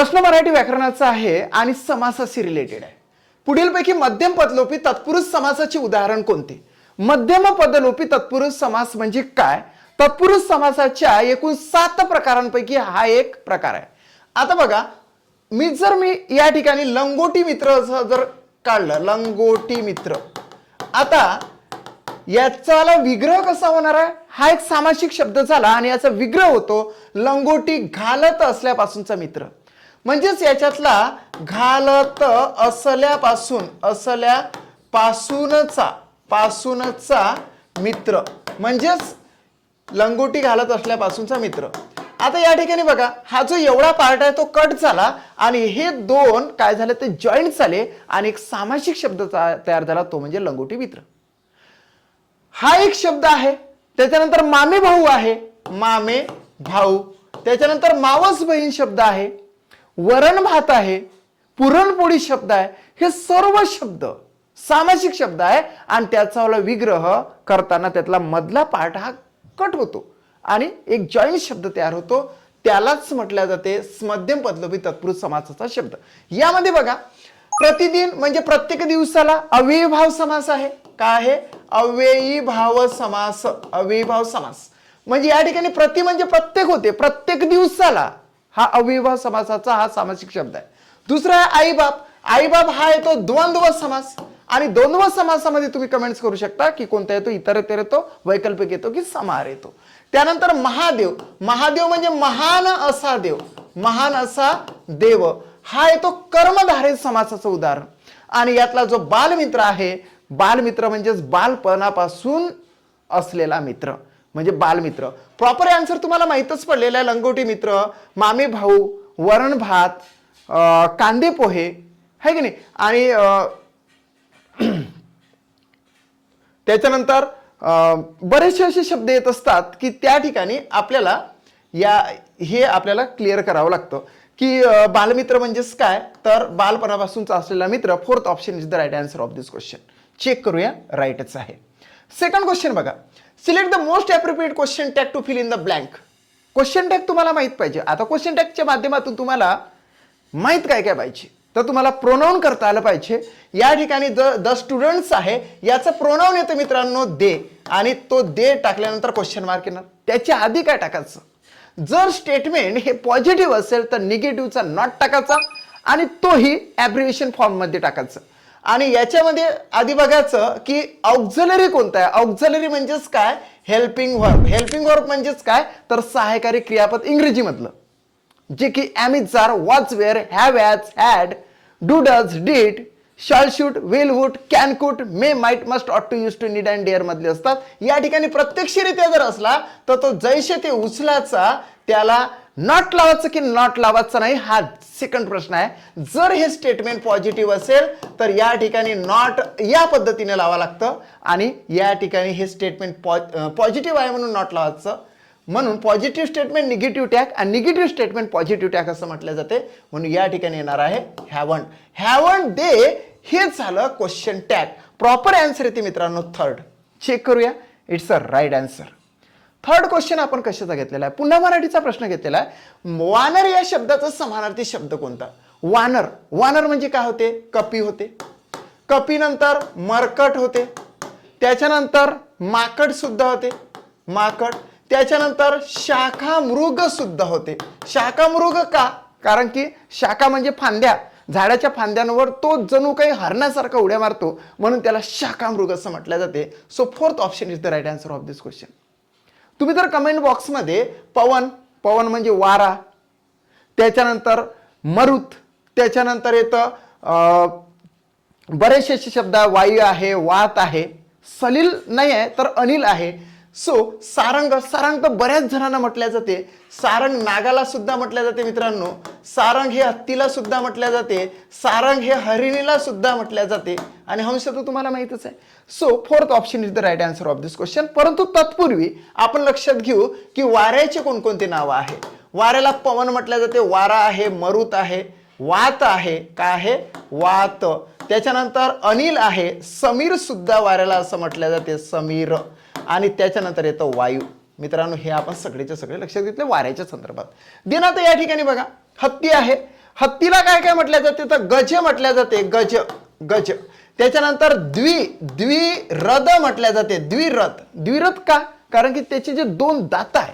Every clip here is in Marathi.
प्रश्न मराठी व्याकरणाचा आहे आणि समासाशी रिलेटेड आहे. पुढीलपैकी मध्यम पदलोपी तत्पुरुष समासाचे उदाहरण कोणते? मध्यम पदलोपी तत्पुरुष समास म्हणजे काय? तत्पुरुष समासाच्या एकूण सात प्रकारांपैकी हा एक प्रकार आहे. आता बघा मी जर मी या ठिकाणी लंगोटी मित्र असं जर काढलं लंगोटी मित्र. आता याचा विग्रह कसा होणार आहे? हा एक सामासिक शब्द झाला आणि याचा विग्रह होतो लंगोटी घालत असल्यापासूनचा मित्र. म्हणजेच याच्यातला घालत असल्यापासून असल्यापासूनचा पासूनचा मित्र. म्हणजेच लंगोटी घालत असल्यापासूनचा मित्र. आता या ठिकाणी बघा हा जो एवढा पार्ट आहे तो कट झाला आणि हे दोन काय झाले ते जॉईंट झाले आणि एक सामासिक शब्द तयार झाला तो म्हणजे लंगोटी मित्र. हा एक शब्द आहे त्याच्यानंतर मामे भाऊ आहे. मामे भाऊ. त्याच्यानंतर मावस बहीण शब्द आहे. वरण भात आहे पुरणपोळी शब्द आहे हे सर्व शब्द सामासिक शब्द आहे आणि त्याचा विग्रह करताना त्यातला मधला पार्ट हा कट होतो. आणि एक जॉईंट शब्द तयार होतो त्यालाच म्हटल्या जाते मध्यम पदलोपी तत्पुरुष समासाचा शब्द. यामध्ये बघा प्रतिदिन म्हणजे प्रत्येक दिवसाला अव्ययीभाव समास आहे. काय आहे? अव्ययी भाव समास अव्ययीभाव समास. म्हणजे या ठिकाणी प्रति म्हणजे प्रत्येक होते प्रत्येक दिवसाला हा अविवाह समासाचा हा सामासिक शब्द आहे. दुसरा आहे आईबाप. आईबाप हा येतो द्वंद्व समास. आणि द्वंद्व समासामध्ये तुम्ही कमेंट्स करू शकता की कोणता येतो? इतरेतर येतो वैकल्पिक येतो की समार येतो. त्यानंतर महादेव. महादेव म्हणजे महान असा देव. महान असा देव. हा येतो कर्मधारे समासाचं उदाहरण. आणि यातला जो बालमित्र आहे बालमित्र म्हणजेच बालपणापासून असलेला मित्र. म्हणजे बालमित्र. प्रॉपर आन्सर तुम्हाला माहीतच पडलेलं आहे लंगोटी मित्र मामे भाऊ वरण भात कांदे पोहे है की नाही? आणि त्याच्यानंतर बरेचसे असे शब्द येत असतात की त्या ठिकाणी आपल्याला या हे आपल्याला क्लिअर करावं लागतं. की बालमित्र म्हणजेच काय? तर बालपणापासूनचा असलेला मित्र fourth option is the right answer of this question check करूया राईटच आहे. सेकंड क्वेश्चन बघा. Select the most appropriate question tag to fill in the blank question tag तुम्हाला माहीत पाहिजे. आता क्वेश्चन टॅगच्या माध्यमातून तुम्हाला माहीत काय काय पाहिजे? तर तुम्हाला प्रोनाऊन करता आलं पाहिजे. या ठिकाणी द द स्टुडंट्स आहे याचं प्रोनाऊन येतं मित्रांनो दे. आणि तो दे टाकल्यानंतर क्वेश्चन मार्क येणार. त्याच्या आधी काय टाकायचं? जर स्टेटमेंट हे पॉझिटिव्ह असेल तर निगेटिव्हचा नॉट टाकायचा. आणि तोही ॲब्रिव्हिएशन फॉर्ममध्ये टाकायचं. आणि याच्यामध्ये आधी बघायचं की ऑक्झलरी कोणतं आहे? ऑक्झलरी म्हणजेच काय? हेल्पिंग वर्क हेल्पिंग वर्क म्हणजेच काय? तर सहायकारी क्रियापद इंग्रजीमधलं. जे की am is are was were have has had do does did shall should will would can could may might must ought to used to need and dare मधले असतात. या ठिकाणी प्रत्यक्षरित्या जर असला तर तो जैसे ते उचलाचा त्याला नॉट लावायचं की नॉट लावायचं नाही हा सेकंड प्रश्न आहे. जर हे स्टेटमेंट पॉझिटिव्ह असेल तर या ठिकाणी नॉट या पद्धतीने लावा लागतं आणि या ठिकाणी हे स्टेटमेंट पॉ पॉझिटिव्ह आहे म्हणून नॉट लावायचं. म्हणून पॉझिटिव्ह स्टेटमेंट निगेटिव्ह टॅग आणि निगेटिव्ह स्टेटमेंट पॉझिटिव्ह टॅग असं म्हटलं जाते. म्हणून या ठिकाणी येणार आहे हॅवन हॅवन डे हे झालं क्वेश्चन टॅग प्रॉपर आन्सर येते मित्रांनो थर्ड चेक करूया. It's a right answer third question आपण कशाचा घेतलेला आहे? पुन्हा मराठीचा प्रश्न घेतलेला आहे. वानर या शब्दाचा समानार्थी शब्द कोणता? वानर. वानर म्हणजे काय होते? कपी होते. कपीनंतर मरकट होते. त्याच्यानंतर माकड सुद्धा होते. माकड. त्याच्यानंतर शाखा मृग सुद्धा होते. शाखा मृग का? कारण की शाखा म्हणजे फांद्या. झाडाच्या फांद्यांवर तो जणू काही हरण्यासारखा उड्या मारतो. म्हणून त्याला शाखा मृग असं म्हटलं जाते. So fourth option is the right answer of this question तुम्ही जर कमेंट बॉक्समध्ये पवन पवन म्हणजे वारा त्याच्यानंतर मरुत त्याच्यानंतर येतं बरेचसे असे शब्द वायू आहे वात आहे सलील नाही आहे तर अनिल आहे. सो सारंग सारंग तर बऱ्याच जणांना म्हटल्या जाते. सारंग नागाला सुद्धा म्हटल्या जाते मित्रांनो. सारंग हे हत्तीला सुद्धा म्हटल्या जाते. सारंग हे हरिणीला सुद्धा म्हटल्या जाते. आणि हंस तर तुम्हाला माहितच आहे. So fourth option is the right answer of this question परंतु तत्पूर्वी आपण लक्षात घेऊ की वाऱ्याचे कोणकोणते नावं आहे वाऱ्याला पवन म्हटलं जाते वारा आहे मरुत आहे वात आहे काय आहे? वात. त्याच्यानंतर अनिल आहे समीर सुद्धा वाऱ्याला असं म्हटलं जाते समीर. आणि त्याच्यानंतर येतं वायू. मित्रांनो हे आपण सगळेच्या सगळे लक्षात घेतले वाऱ्याच्या संदर्भात. दिनात या ठिकाणी बघा हत्ती आहे. हत्तीला काय काय म्हटलं जाते? तर गज म्हटल्या जाते गज गज. त्याच्यानंतर द्वि द्विरद म्हटल्या जाते. द्विरथ द्विरथ का? कारण की त्याचे जे दोन दात आहे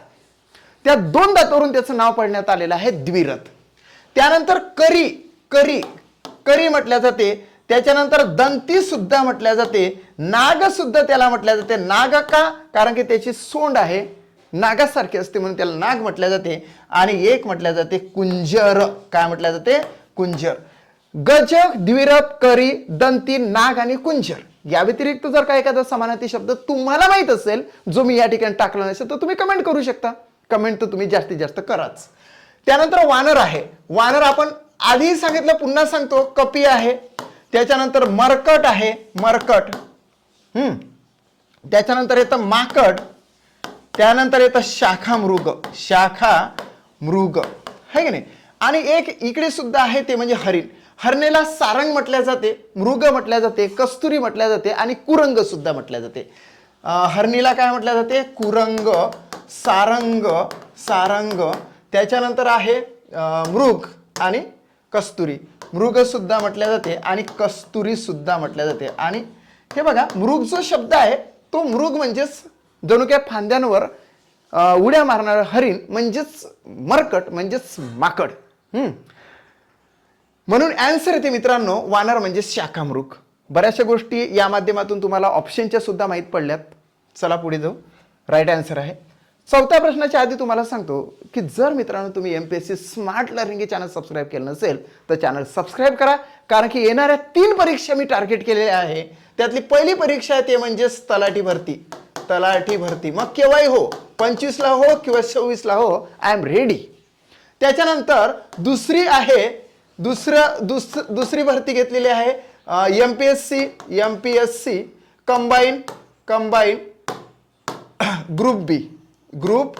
त्या दोन दातावरून त्याचं नाव पडण्यात आलेलं आहे द्विरथ त्यानंतर करी करी करी म्हटल्या जाते. त्याच्यानंतर दंती सुद्धा म्हटल्या जाते. नाग सुद्धा त्याला म्हटल्या जाते. नाग का? कारण की त्याची सोंड आहे. नागासारखी असते म्हणून त्याला नाग म्हटल्या जाते. आणि एक म्हटल्या जाते कुंजर. काय म्हटल्या जाते? कुंजर. गज द्विरप करी दंती नाग आणि कुंजर. या व्यतिरिक्त जर का एखादा समानार्थी शब्द तुम्हाला माहीत असेल जो मी या ठिकाणी टाकला नसेल तर तुम्ही कमेंट करू शकता. कमेंट तर तुम्ही जास्तीत जास्त कराच. त्यानंतर वानर आहे. वानर आपण आधी सांगितलं पुन्हा सांगतो. कपी आहे. त्याच्यानंतर मरकट आहे. मरकट. हम्म. त्याच्यानंतर येतं माकड. त्यानंतर येतं शाखा मृग शाखा मृग है की नाही? आणि एक इकडे सुद्धा आहे ते म्हणजे हरिण. हरणेला सारंग म्हटल्या जाते मृग म्हटल्या जाते कस्तुरी म्हटल्या जाते आणि कुरंग सुद्धा म्हटल्या जाते. हरणीला काय म्हटल्या जाते? कुरंग सारंग सारंग. त्याच्यानंतर आहे मृग आणि कस्तुरी. मृग सुद्धा म्हटल्या जाते आणि कस्तुरी सुद्धा म्हटल्या जाते. आणि हे बघा मृग जो शब्द आहे तो मृग म्हणजेच जणू काय फांद्यांवर उड्या मारणारं हरिण म्हणजेच मरकट म्हणजेच माकड. म्हणून अँसर येते मित्रांनो वानर म्हणजे शाखामृग बऱ्याचशा गोष्टी या माध्यमातून तुम्हाला ऑप्शनच्या सुद्धा माहीत पडल्यात. चला पुढे जाऊ. राईट आन्सर आहे. चौथ्या प्रश्नाच्या आधी तुम्हाला सांगतो की जर मित्रांनो तुम्ही M P S C smart learning हे चॅनल सबस्क्राईब केलं नसेल तर चॅनल सबस्क्राईब करा. कारण की येणाऱ्या तीन परीक्षा मी टार्गेट केलेल्या आहे. त्यातली पहिली परीक्षा आहे ते म्हणजेच तलाठी भरती. तलाठी भरती. मग केव्हाही हो पंचवीसला हो किंवा सव्वीसला हो आय एम रेडी त्याच्यानंतर दुसरी आहे दुसरं दुस दुसरी भरती घेतलेली आहे M P S C M P S C combine combine group B group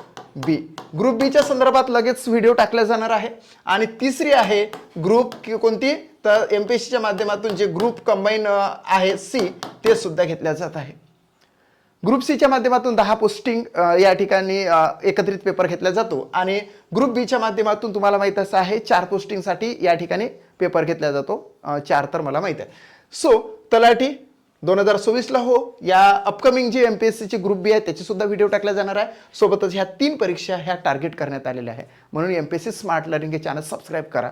B group बीच्या संदर्भात लगेच व्हिडिओ टाकला जाणार आहे. आणि तिसरी आहे ग्रुप कोणती? तर एम पी एस सीच्या माध्यमातून जे ग्रुप कंबाईन आहे सी ते सुद्धा घेतल्या जात आहे. ग्रुप सीच्या माध्यमातून दहा पोस्टिंग या ठिकाणी एकत्रित पेपर घेतला जातो. आणि ग्रुप बीच्या माध्यमातून तुम्हाला माहीत असं आहे चार पोस्टिंगसाठी या ठिकाणी पेपर घेतला जातो. चार तर मला माहीत आहे. सो तलाठी दोन हजार सव्वीसला हो या अपकमिंग जी एम पी एस सीची ग्रुप बी आहे त्याचीसुद्धा व्हिडिओ टाकला जाणार आहे. सोबतच ह्या तीन परीक्षा ह्या टार्गेट करण्यात आलेल्या आहे. म्हणून M P S C smart learning हे चॅनल सबस्क्राईब करा.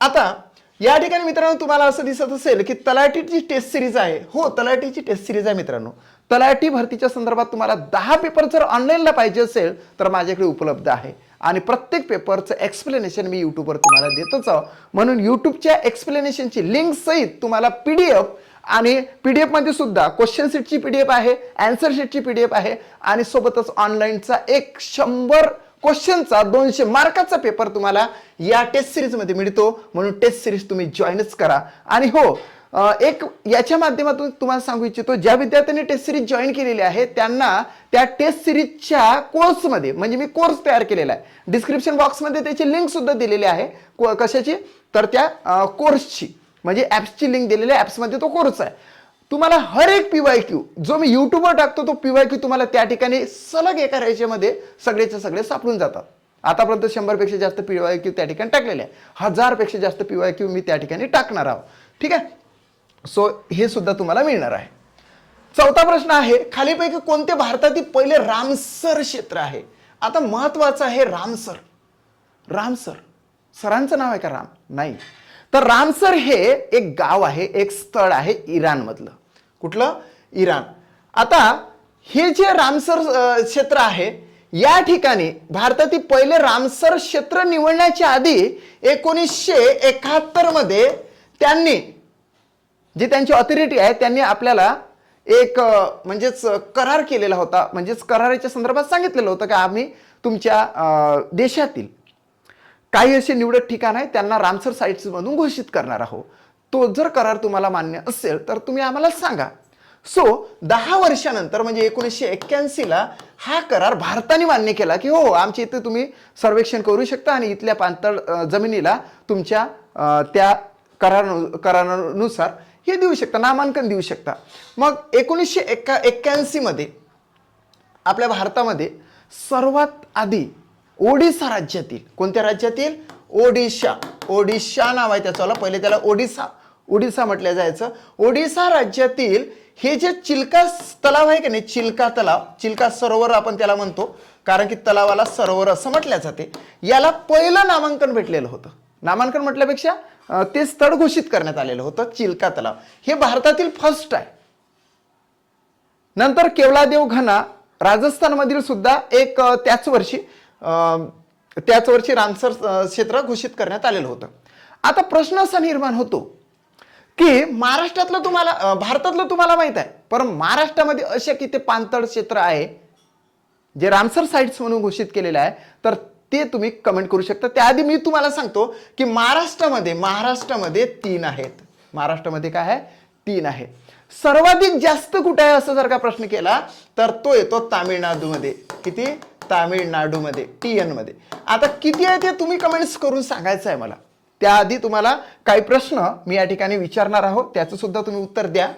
आता या ठिकाणी मित्रांनो तुम्हाला असं दिसत असेल की तलाठीची टेस्ट सिरीज आहे. हो तलाठीची टेस्ट सिरीज आहे मित्रांनो. तलाठी भरतीच्या संदर्भात तुम्हाला दहा पेपर जर ऑनलाईनला पाहिजे असेल तर माझ्याकडे उपलब्ध आहे. आणि प्रत्येक पेपरचं एक्सप्लेनेशन मी यूट्यूबवर तुम्हाला देतच आहो. म्हणून यूट्यूबच्या एक्सप्लेनेशनची लिंक सहित तुम्हाला पी डी एफ आणि पी डी एफमध्ये सुद्धा क्वेश्चन शीटची पी डी एफ आहे अँसर शीटची पी डी एफ आहे. आणि सोबतच ऑनलाईनचा एक शंभर क्वेश्चनचा दोनशे मार्काचा पेपर तुम्हाला या टेस्ट सिरीजमध्ये मिळतो. म्हणून टेस्ट सिरीज तुम्ही जॉईनच करा. आणि हो एक याच्या माध्यमातून तुम्हाला सांगू इच्छितो ज्या विद्यार्थ्यांनी टेस्ट सिरीज जॉईन केलेली आहे त्यांना त्या टेस्ट सिरीजच्या कोर्समध्ये म्हणजे मी कोर्स तयार केलेला आहे. डिस्क्रिप्शन बॉक्समध्ये त्याची लिंक सुद्धा दिलेली आहे. कशाची? तर त्या कोर्सची म्हणजे ॲप्सची लिंक दिलेली आहे. ॲप्समध्ये तो कोर्स आहे. तुम्हाला हर एक पीवाय क्यू जो मी युट्यूबवर टाकतो तो पीवाय क्यू तुम्हाला त्या ठिकाणी सलग एका रेषेमध्ये सगळेचे सगळे सापडून जातात. आतापर्यंत शंभरपेक्षा जास्त पीवाय क्यू त्या ठिकाणी टाकलेले आहे हजारपेक्षा जास्त पीवाय क्यू मी त्या ठिकाणी टाकणार आहोत. ठीक आहे? सो हे सुद्धा तुम्हाला मिळणार आहे. चौथा प्रश्न आहे खालीपैकी कोणते भारतातील पहिले रामसर क्षेत्र आहे? आता महत्वाचं आहे रामसर. रामसर. सरांचं नाव आहे का राम? नाही. तर रामसर हे एक गाव आहे एक स्थळ आहे इराणमधलं. कुठलं? इराण. आता हे जे रामसर क्षेत्र आहे या ठिकाणी भारतातील पहिले रामसर क्षेत्र निवडण्याच्या आधी एकोणीसशे एकाहत्तरमध्ये त्यांनी जे त्यांची ऑथॉरिटी आहे त्यांनी आपल्याला एक म्हणजेच करार केलेला होता. म्हणजेच कराराच्या संदर्भात सांगितलेलं होतं की आम्ही तुमच्या देशातील काही असे निवडक ठिकाण आहे त्यांना रामसर साईट्स मधून घोषित करणार आहोत. तो जर करार तुम्हाला मान्य असेल तर तुम्ही आम्हाला सांगा. सो दहा वर्षानंतर म्हणजे एकोणीसशे एक्क्याऐंशीला हा करार भारताने मान्य केला की हो आमच्या इथे तुम्ही सर्वेक्षण करू शकता आणि इथल्या पाणतळ जमिनीला तुमच्या त्या करार करारानुसार हे देऊ शकता नामांकन देऊ शकता. मग एकोणीसशे एक्का एक्क्याऐंशीमध्ये आपल्या भारतामध्ये सर्वात आधी ओडिसा राज्यातील कोणत्या राज्यातील? ओडिशा. ओडिशा नाव आहे त्याचं. पहिले त्याला ओडिसा. ओडिसा म्हटलं जायचं. ओडिसा राज्यातील हे जे चिल्का तलाव आहे की नाही चिल्का तलाव चिल्का सरोवर आपण त्याला म्हणतो कारण की तलावाला सरोवर असं म्हटलं जाते. याला पहिलं नामांकन भेटलेलं होतं. नामांकन म्हटल्यापेक्षा ते स्थळ घोषित करण्यात आलेलं होतं चिल्का तलाव. हे भारतातील फर्स्ट आहे. नंतर केवलादेव घना राजस्थानमधील सुद्धा एक त्याच वर्षी त्याच वर्षी रामसर क्षेत्र घोषित करण्यात आलेलं होतं. आता प्रश्न असा निर्माण होतो की महाराष्ट्रातलं तुम्हाला भारतातलं तुम्हाला माहीत आहे पण महाराष्ट्रामध्ये असे किती पाणतळ क्षेत्र आहे जे रामसर साईट्स म्हणून घोषित केलेलं आहे तर ते तुम्ही कमेंट करू शकता. त्याआधी मी तुम्हाला सांगतो की महाराष्ट्रामध्ये महाराष्ट्रामध्ये तीन आहेत. महाराष्ट्रामध्ये काय आहे? तीन आहे. सर्वाधिक जास्त कुठे आहे असं जर का प्रश्न केला तर तो येतो तामिळनाडूमध्ये. किती? तामिळनाडूमध्ये टी एनमध्ये. आता किती आहे ते तुम्ही कमेंट्स करून सांगायचं आहे मला. त्याआधी तुम्हाला काही प्रश्न मी या ठिकाणी विचारणार आहोत त्याचं सुद्धा तुम्ही उत्तर द्या.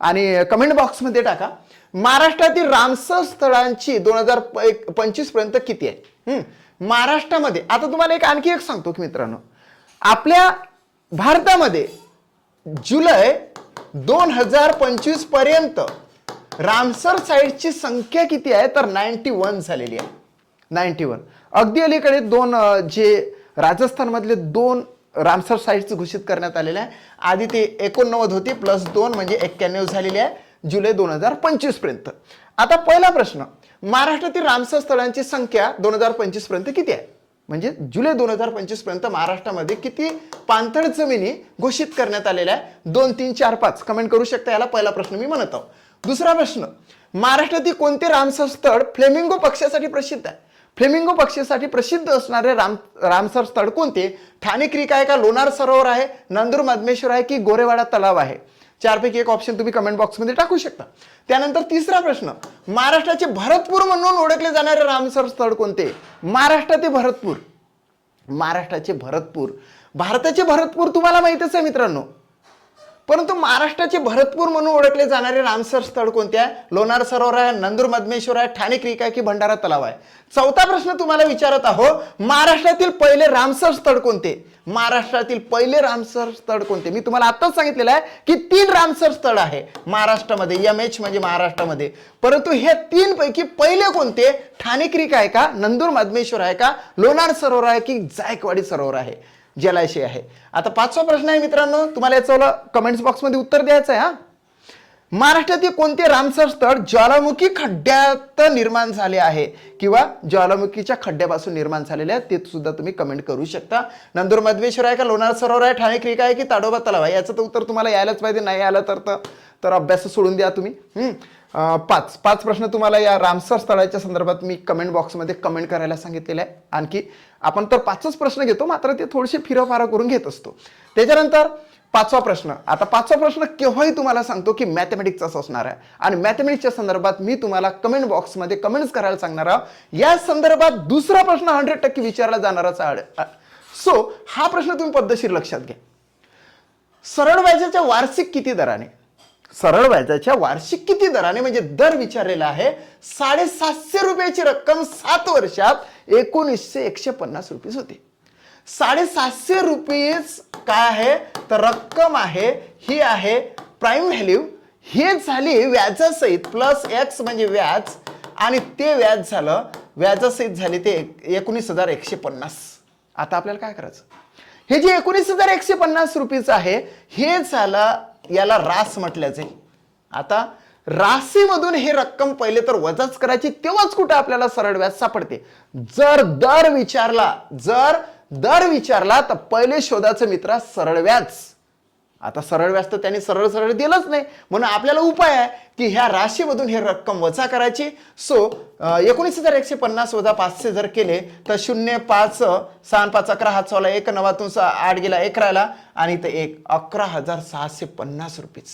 आणि कमेंट बॉक्समध्ये टाका. महाराष्ट्रातील रामसर स्थळांची दोन हजार पंचवीसपर्यंत किती आहे? हम्म. महाराष्ट्रामध्ये आता तुम्हाला एक आणखी एक सांगतो की मित्रांनो. आपल्या भारतामध्ये जुलै दोन हजार पंचवीसपर्यंत रामसर साईटची संख्या किती आहे? तर नाईन्टी वन झालेली आहे. नाईन्टी वन अगदी अलीकडे दोन जे राजस्थानमधले दोन रामसर साईट्स घोषित करण्यात आलेले आहे. आधी ते एकोणनव्वद होती प्लस दोन म्हणजे एक्क्याण्णव झालेली आहे जुलै दोन हजार पंचवीसपर्यंत आता पहिला प्रश्न महाराष्ट्रातील रामसर स्थळांची संख्या दोन हजार पंचवीसपर्यंत किती आहे? म्हणजे जुलै दोन हजार पंचवीसपर्यंत महाराष्ट्रामध्ये किती पाणथळ जमिनी घोषित करण्यात आलेल्या आहे? दोन तीन चार पाच. कमेंट करू शकता याला? पहिला प्रश्न मी म्हणत आहोत दुसरा प्रश्न. महाराष्ट्रातील कोणते रामसर स्थळ फ्लेमिंगो पक्षासाठी प्रसिद्ध आहे? फ्लेमिंगो पक्षीसाठी प्रसिद्ध असणारे राम रामसर स्थळ कोणते? ठाणे क्रिक आहे का? लोणार सरोवर आहे? नंदूर मधमेश्वर आहे की गोरेवाडा तलाव आहे? चारपैकी एक ऑप्शन तुम्ही कमेंट बॉक्समध्ये टाकू शकता. त्यानंतर तिसरा प्रश्न. महाराष्ट्राचे भरतपूर म्हणून ओळखले जाणारे रामसर स्थळ कोणते? महाराष्ट्राचे भरतपूर. महाराष्ट्राचे भरतपूर. भारताचे भरतपूर तुम्हाला माहितच आहे मित्रांनो. परंतु महाराष्ट्राचे भरतपूर म्हणून ओळखले जाणारे रामसर स्थळ कोणते आहे? लोणार सरोवर आहे नंदूर मधमेश्वर आहे ठाणे क्रिक आहे की भंडारा तलाव आहे? चौथा प्रश्न तुम्हाला विचारत आहो महाराष्ट्रातील पहिले रामसर स्थळ कोणते? महाराष्ट्रातील पहिले रामसर स्थळ कोणते? मी तुम्हाला आताच सांगितलेलं आहे की तीन रामसर स्थळ आहे महाराष्ट्रामध्ये. एम एच म्हणजे महाराष्ट्रामध्ये. परंतु हे तीन पैकी पहिले कोणते? ठाणे क्रिक आहे का नंदूर मधमेश्वर आहे का लोणार सरोवर आहे की जायकवाडी सरोवर आहे? जलाशय आहे. आता पाचवा प्रश्न आहे मित्रांनो तुम्हाला याचं कमेंट्स बॉक्समध्ये उत्तर द्यायचं आहे हा? महाराष्ट्रातील कोणते रामसर स्थळ ज्वालामुखी खड्ड्यात निर्माण झाले आहे? किंवा ज्वालामुखीच्या खड्ड्यापासून निर्माण झालेले आहे ते सुद्धा तुम्ही कमेंट करू शकता. नंदूर मधवेश्वर आहे का लोणार सरोवर आहे ठाणे क्रिक आहे की ताडोबा तलाव आहे? याचं तर उत्तर तुम्हाला यायलाच पाहिजे नाही आलं तर तर- तर अभ्यास सोडून द्या तुम्ही. पाच. पाच प्रश्न तुम्हाला या रामसर स्थळाच्या संदर्भात मी कमेंट बॉक्समध्ये कमेंट करायला सांगितलेलं आहे. आणखी आपण तर पाचच प्रश्न घेतो मात्र ते थोडेसे फिरफारा करून घेत असतो. त्याच्यानंतर पाचवा प्रश्न. आता पाचवा प्रश्न केव्हाही तुम्हाला सांगतो की मॅथमॅटिक्सचाच असणार आहे. आणि मॅथमॅटिक्सच्या संदर्भात मी तुम्हाला कमेंट बॉक्समध्ये कमेंट्स करायला सांगणार आहोत या संदर्भात दुसरा प्रश्न हंड्रेड टक्के विचारला जाणाराच आहे. सो हा प्रश्न तुम्ही पद्धतशीर लक्षात घ्या. सरळ व्याजाच्या वार्षिक किती दराने? सरळ व्याजाच्या वार्षिक किती दराने म्हणजे दर विचारलेला आहे? साडेसातशे रुपयाची रक्कम सात वर्षात एकोणीसशे एकशे पन्नास रुपीज होती. साडेसातशे रुपीज काय आहे? तर रक्कम आहे ही आहे प्राईम व्हॅल्यू. हे झाली व्याजासहित प्लस एक्स म्हणजे व्याज आणि ते व्याज झालं व्याजासहित झाले ते एकोणीस हजार एकशे पन्नास आता आपल्याला काय करायचं? हे जे एकोणीस हजार एकशे पन्नास रुपीज आहे हे झालं याला रास म्हटल्याचे. आता राशीमधून हे रक्कम पहिले तर वजाच करायची तेव्हाच कुठं आपल्याला सरळ व्याज सापडते. जर दर विचारला जर दर विचारला तर पहिले शोधाचं मित्र सरळ व्याज. आता सरळ व्याज तर त्यांनी सरळ सरळ दिलंच नाही. म्हणून आपल्याला उपाय आहे की ह्या राशीमधून हे रक्कम वजा करायची. सो एकोणीस हजार एकशे पन्नास वजा पाचशे जर केले तर शून्य पाच सहा पाच अकरा हात चौला एक नवातून सहा आठ गेला एक राहिला आणि ते एक अकरा हजार सहाशे पन्नास रुपीज.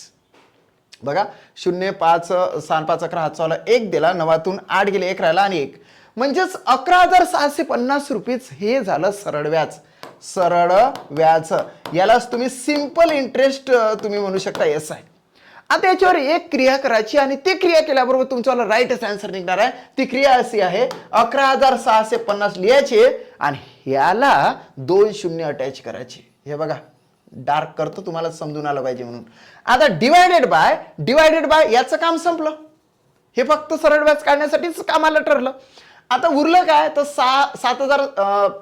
बघा शून्य पाच सहा पाच अकरा हात चौला एक दिला नवातून आठ गेले एक राहिला आणि एक. म्हणजेच अकरा हजार सहाशे पन्नास रुपीज हे झालं सरळ व्याज. सरळ व्याज. यालाच तुम्ही सिंपल इंटरेस्ट तुम्ही म्हणू शकता एस आहे आता याच्यावर एक क्रिया करायची आणि ती क्रिया केल्याबरोबर तुमच्याला राईटच आन्सर निघणार आहे. ती क्रिया अशी आहे अकरा हजार सहाशे पन्नास लिहायचे आणि ह्याला दोन शून्य अटॅच करायचे. हे बघा डार्क करतो तुम्हाला समजून आलं पाहिजे म्हणून. आता डिवायडेड बाय डिवायडेड बाय याचं काम संपलं. हे फक्त सरळ व्याज काढण्यासाठीच कामाला ठरलं. आता उरलं काय? तर सहा सात हजार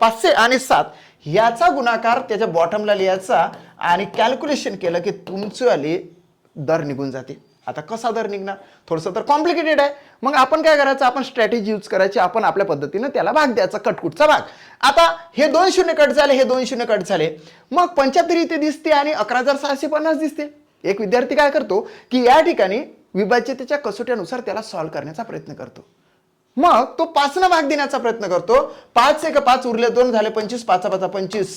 पाचशे आणि सात. याचा गुणाकार त्याच्या बॉटमला लिहायचा आणि कॅल्क्युलेशन केलं की तुमचंवाले दर निघून जाते. आता कसा दर निघणार? थोडंसं तर कॉम्प्लिकेटेड आहे. मग आपण काय करायचं? आपण स्ट्रॅटेजी यूज करायची. आपण आपल्या पद्धतीनं त्याला भाग द्यायचा कटकुटचा भाग. आता हे दोन शून्य कट झाले हे दोन शून्य कट झाले. मग पंच्याहत्तर इथे दिसते आणि अकरा हजार सहाशे पन्नास दिसते. एक विद्यार्थी काय करतो? की या ठिकाणी विभाज्यतेच्या कसोट्यानुसार त्याला सॉल्व्ह करण्याचा प्रयत्न करतो. मग तो पाचनं भाग देण्याचा प्रयत्न करतो. पाच एक पाच उरले दोन झाले पंचवीस पाच पाचा पंचवीस.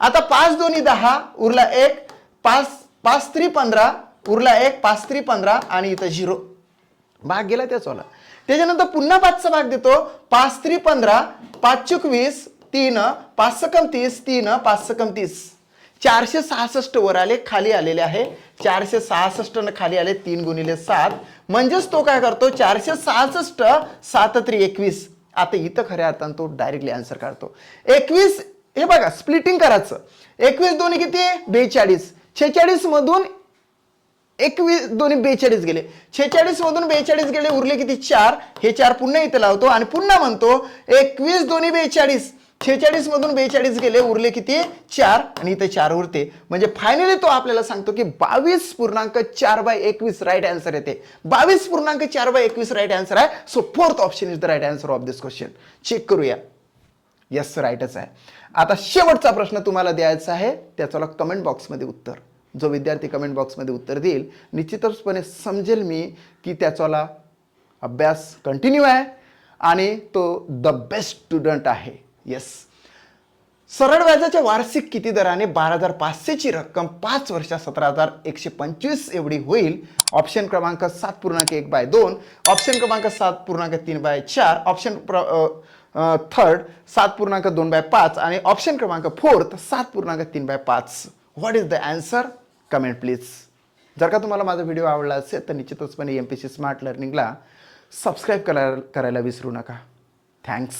आता पाच दोन्ही दहा उरला एक पाच पाच त्री पंधरा उरला एक पाच त्री पंधरा आणि इथं झिरो. भाग गेला त्याचवाला त्याच्यानंतर पुन्हा पाचचा भाग देतो. पाच त्री पंधरा पाच चुक वीस तीन पाच सकम तीस तीन पाच सकम तीस चारशे सहासष्ट वर आले खाली आलेले आहे. चारशे सहासष्ट न खाली आले तीन गुणिले सात. म्हणजेच तो काय करतो चारशे सहासष्ट सात त्रि एकवीस. आता इथं खऱ्या अर्थानं तो डायरेक्टली आन्सर काढतो. एकवीस हे बघा स्प्लिटिंग करायचं. एकवीस दोन्ही किती? बेचाळीस. छेचाळीस मधून एकवीस दोन्ही बेचाळीस गेले. छेचाळीस मधून बेचाळीस गेले उरले किती? चार. हे चार पुन्हा इथे लावतो आणि पुन्हा म्हणतो एकवीस दोन्ही बेचाळीस. छेचाळीस मधून बेचाळीस गेले उरले किती? चार. आणि इथे चार उरते. म्हणजे फायनली तो आपल्याला सांगतो की बावीस पूर्णांक चार बाय एकवीस राईट आन्सर येते. बावीस पूर्णांक चार बाय एकवीस राईट आन्सर आहे. So fourth option is the right answer of this question check करूया. यस राईटच आहे. आता शेवटचा प्रश्न तुम्हाला द्यायचा आहे. त्याचं कमेंट बॉक्समध्ये उत्तर. जो विद्यार्थी कमेंट बॉक्समध्ये उत्तर देईल निश्चितचपणे समजेल मी की त्याचाला अभ्यास कंटिन्यू आहे. आणि तो द बेस्ट स्टुडंट आहे. येस सरळ व्याजाच्या वार्षिक किती दराने बारा हजार पाचशेची रक्कम पाच वर्षात सतरा हजार एकशे पंचवीस एवढी होईल? ऑप्शन क्रमांक सात पूर्णांक एक बाय दोन. ऑप्शन क्रमांक सात पूर्णांक तीन बाय चार. ऑप्शन थर्ड सात पूर्णांक दोन बाय पाच. आणि ऑप्शन क्रमांक फोर्थ सात पूर्णांक तीन बाय पाच. What is the answer comment please जर का तुम्हाला माझा व्हिडिओ आवडला असेल तर निश्चितचपणे एम पी सी स्मार्ट लर्निंगला सबस्क्राईब करायला करायला विसरू नका. थँक्स